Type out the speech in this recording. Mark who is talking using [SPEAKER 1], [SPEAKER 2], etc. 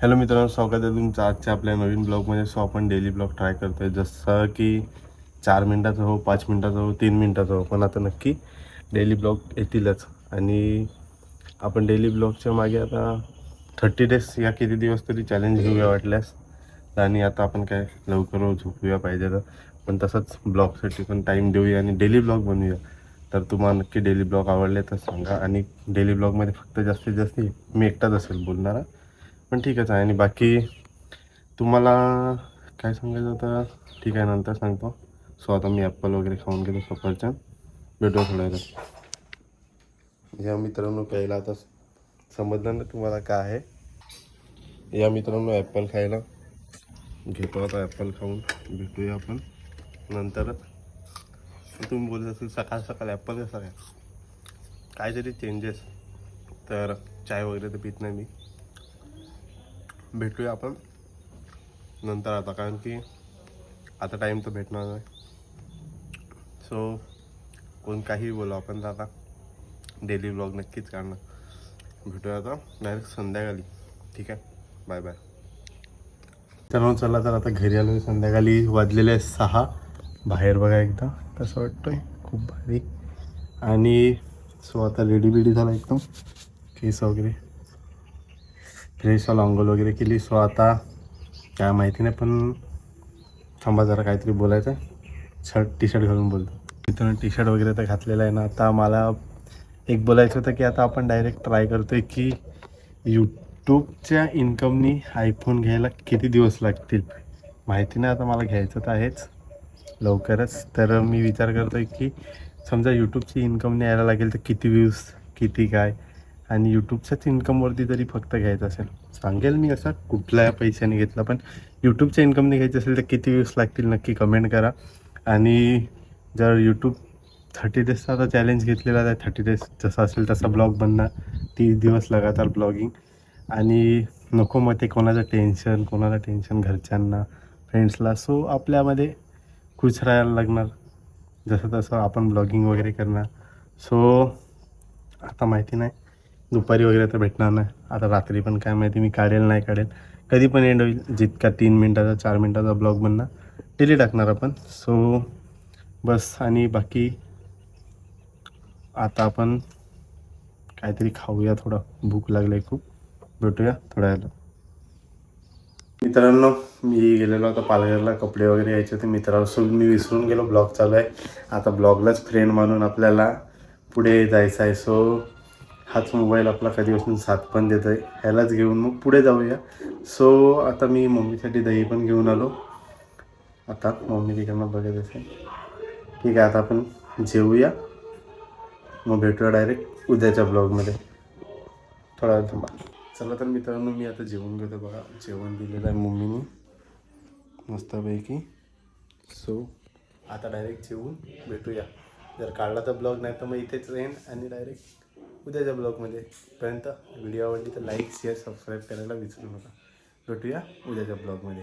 [SPEAKER 1] Hello मित्रांनो स्वागत आहे तुमचं आजच्या आपल्या नवीन ब्लॉगमध्ये. सो आपण डेली ब्लॉग ट्राय करतो आहे जसं की चार मिनटाचा हो पाच मिनटाचा हो तीन मिनटाचा हो पण आता नक्की डेली ब्लॉग येतीलच. आणि आपण डेली ब्लॉगच्या मागे आता थर्टी डेज या किती दिवस तरी चॅलेंज घेऊया वाटल्यास. आणि आता आपण काय लवकर हो झोपूया पाहिजे तर. पण तसंच ब्लॉगसाठी पण टाईम देऊया आणि डेली ब्लॉग बनवूया. तर तुम्हाला नक्की डेली ब्लॉग आवडले तर सांगा. आणि डेली ब्लॉगमध्ये फक्त जास्तीत जास्त मी एकटाच असेल बोलणारा. पण ठीकच आहे. आणि बाकी तुम्हाला काय सांगायचं होतं? ठीक आहे नंतर सांगतो. सो आता मी ॲप्पल वगैरे खाऊन घेतो सफरचंद. भेटूया थोड्या या मित्रांनो प्यायला आता समजलं ना तुम्हाला काय आहे? या मित्रांनो ॲप्पल खायला. घेतो आता ॲप्पल खाऊन. भेटूया आपण नंतरच तुम्ही बोलत असेल सकाळ सकाळ ॲप्पल कसं काय? काहीतरी चेंजेस तर चाय वगैरे तर पित नाही मी. भेटूया आपण. नंतर आता कारण की आता टाईम तर भेटणार नाही. सो कोण काही बोलू आपण तर आता डेली ब्लॉग नक्कीच काढणार. भेटूया आता डायरेक्ट संध्याकाळी. ठीक आहे? बाय बाय तर चला तर आता घरी आलो संध्याकाळी वाजलेले आहे सहा. बाहेर बघा एकदा. कसं वाटतंय? खूप भारी. आणि सो आता रेडी बिडी झाला एकदम. केस वगैरे. फ्रेश आलो अंघोळ वगैरे केली. सो आता काय माहिती नाही पण थांबा जरा काहीतरी बोलायचं शर्ट टी शर्ट घालून बोलतो. मित्रांनो टी शर्ट वगैरे तर घातलेलं आहे ना आता मला एक बोलायचं होतं की आता आपण डायरेक्ट ट्राय करतो आहे की यूट्यूबच्या इन्कमनी आयफोन घ्यायला किती दिवस लागतील? माहिती नाही आता मला घ्यायचं तर आहेच. लवकरच. तर मी विचार करतो आहे की समजा यूट्यूबची इन्कमने यायला लागेल तर किती व्ह्यूज किती काय? आणि यूट्यूबच्याच इन्कमवरती तरी फक्त घ्यायचं असेल. सांगेल मी असा कुठल्या पैशाने घेतला पण यूट्यूबच्या इन्कमने घ्यायचं असेल तर किती व्ह्यूज लागतील नक्की कमेंट करा. आणि जर यूट्यूब थर्टी डेजचा आता चॅलेंज घेतलेला आहे थर्टी डेज जसा असेल तसा ब्लॉग बनणार. तीस दिवस लगातार ब्लॉगिंग आणि नको मग ते कोणाचं टेन्शन कोणाला टेन्शन घरच्यांना फ्रेंड्सला सो आपल्यामध्ये खुश राहायला लागणार. जसं तसं आपण ब्लॉगिंग वगैरे करणार. सो आता माहिती नाही. दुपारी वगैरे तर भेटणार नाही. आता रात्री पण काय माहिती मी काढेल नाही काढेल. कधी पण एंड होईल जितका तीन मिनटाचा चार मिनटाचा ब्लॉग बनणार. डेली टाकणार आपण. सो बस आणि बाकी आता आपण काहीतरी खाऊया थोडं. भूक लागली आहे खूप. भेटूया थोड्या वेळेला मित्रांनो मी गेलेलो आता पालघरला. कपडे वगैरे यायचे होते मित्रांसोबत मी विसरून गेलो. ब्लॉग चालू आहे. आता ब्लॉगलाच फ्रेंड म्हणून आपल्याला पुढे जायचं आहे. सो हाच मोबाईल आपला कधीपासून साथ पण देत आहे ह्यालाच घेऊन मग पुढे जाऊया. सो आता मी मम्मीसाठी दही पण घेऊन आलो. आता मम्मी तिकडनं बघत असेल. ठीक आहे आता आपण जेवूया मग भेटूया डायरेक्ट उद्याच्या ब्लॉगमध्ये थोडा वेळ थांबा. चला तर मित्रांनो मी आता जेवण घेतो बघा. जेवण दिलेलं आहे मम्मीने. मस्तपैकी. सो आता डायरेक्ट जेवून भेटूया. जर काढला तर ब्लॉग नाही तर मग इथेच राहीन आणि डायरेक्ट उद्याच्या ब्लॉगमध्ये. पर्यंत व्हिडिओ आवडली तर लाईक शेअर सबस्क्राईब करायला विसरू नका. भेटूया उद्याच्या ब्लॉगमध्ये.